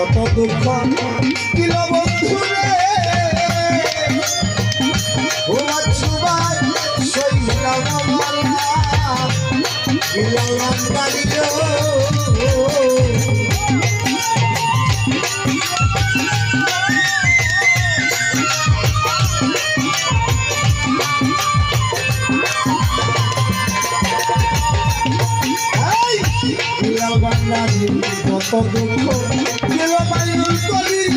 কত দুঃখ কিলো বন্ধু রে আপনাদের কত দুঃখ। গেল বাইরুল কবির